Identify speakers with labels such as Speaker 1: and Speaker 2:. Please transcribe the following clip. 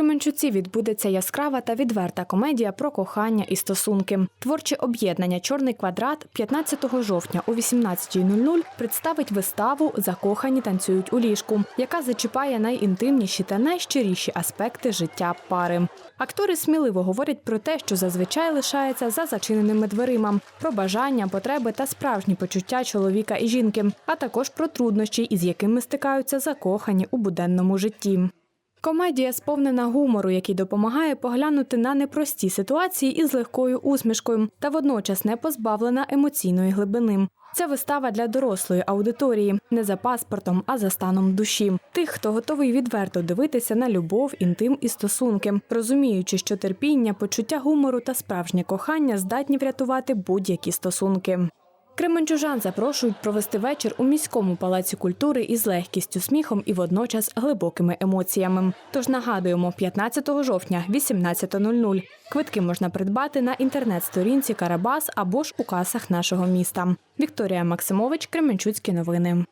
Speaker 1: Кременчуці відбудеться яскрава та відверта комедія про кохання і стосунки. Творче об'єднання Чорний квадрат 15 жовтня о 18.00 представить виставу Закохані танцюють у ліжку, яка зачіпає найінтимніші та найщиріші аспекти життя пари. Актори сміливо говорять про те, що зазвичай лишається за зачиненими дверима, про бажання, потреби та справжні почуття чоловіка і жінки, а також про труднощі, із якими стикаються закохані у буденному житті. Комедія сповнена гумору, який допомагає поглянути на непрості ситуації із легкою усмішкою та водночас не позбавлена емоційної глибини. Це вистава для дорослої аудиторії, не за паспортом, а за станом душі. Тих, хто готовий відверто дивитися на любов, інтим і стосунки, розуміючи, що терпіння, почуття гумору та справжнє кохання здатні врятувати будь-які стосунки. Кременчужан запрошують провести вечір у міському палаці культури із легкістю, сміхом і водночас глибокими емоціями. Тож нагадуємо, 15 жовтня, 18.00. Квитки можна придбати на інтернет-сторінці Карабас або ж у касах нашого міста. Вікторія Максимович, Кременчуцькі новини.